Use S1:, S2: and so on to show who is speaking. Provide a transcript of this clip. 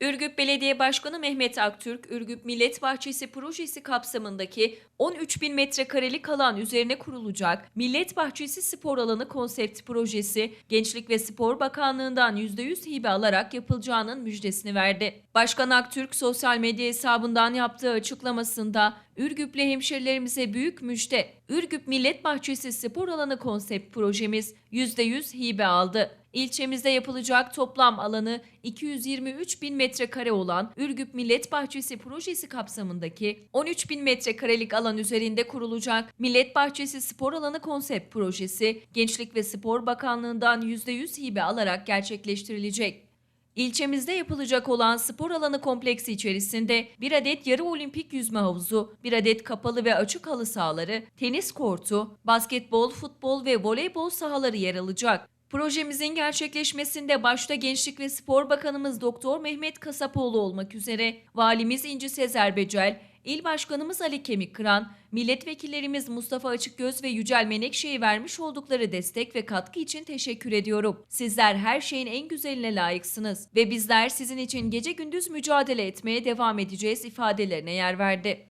S1: Ürgüp Belediye Başkanı Mehmet Aktürk, Ürgüp Millet Bahçesi projesi kapsamındaki 13 bin metrekarelik alan üzerine kurulacak Millet Bahçesi Spor Alanı konsept projesi Gençlik ve Spor Bakanlığı'ndan %100 hibe alarak yapılacağının müjdesini verdi. Başkan Aktürk sosyal medya hesabından yaptığı açıklamasında Ürgüplü hemşerilerimize büyük müjde. Ürgüp Millet Bahçesi Spor Alanı konsept projemiz %100 hibe aldı. İlçemizde yapılacak toplam alanı 223 bin metrekare olan Ürgüp Millet Bahçesi projesi kapsamındaki 13 bin metrekarelik alan üzerinde kurulacak Millet Bahçesi Spor Alanı konsept projesi Gençlik ve Spor Bakanlığı'ndan %100 hibe alarak gerçekleştirilecek. İlçemizde yapılacak olan spor alanı kompleksi içerisinde bir adet yarı olimpik yüzme havuzu, bir adet kapalı ve açık halı sahaları, tenis kortu, basketbol, futbol ve voleybol sahaları yer alacak. Projemizin gerçekleşmesinde başta Gençlik ve Spor Bakanımız Doktor Mehmet Kasapoğlu olmak üzere Valimiz İnci Sezer Becel, İl Başkanımız Ali Kemikkıran, milletvekillerimiz Mustafa Açıkgöz ve Yücel Menekşe'ye vermiş oldukları destek ve katkı için teşekkür ediyorum. Sizler her şeyin en güzeline layıksınız ve bizler sizin için gece gündüz mücadele etmeye devam edeceğiz ifadelerine yer verdi.